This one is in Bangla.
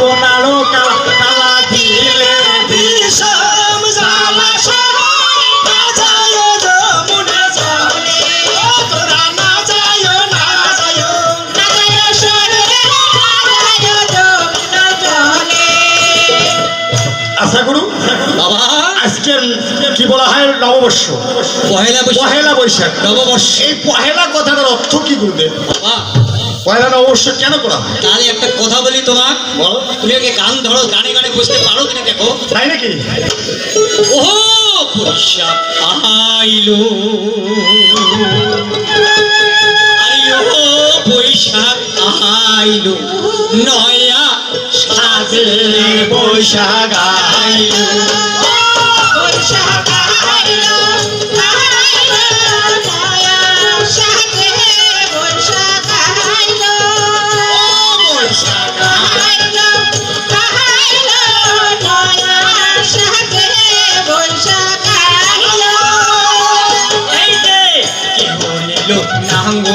গোনালো কালা দিলে বিষম জালা আশা করু বাবা। আজকে কি বলা হয়? নববর্ষ। পহেলা পহেলা বৈশাখ। নববর্ষ। এই পহেলা কথাটার অর্থ কি গুরুদেব? বাবা পয়লা নববর্ষ কেন করা হয়? তাহলে একটা কথা বলি তোমার। বলো। তুমি ওকে গান ধরো গানে গানে বুঝতে পারো কিনা দেখো। তাই নাকি? ও বৈশাখ আইলো। ও বৈশাখ আইলো। নয়া সাজে বৈশাখ আইলো।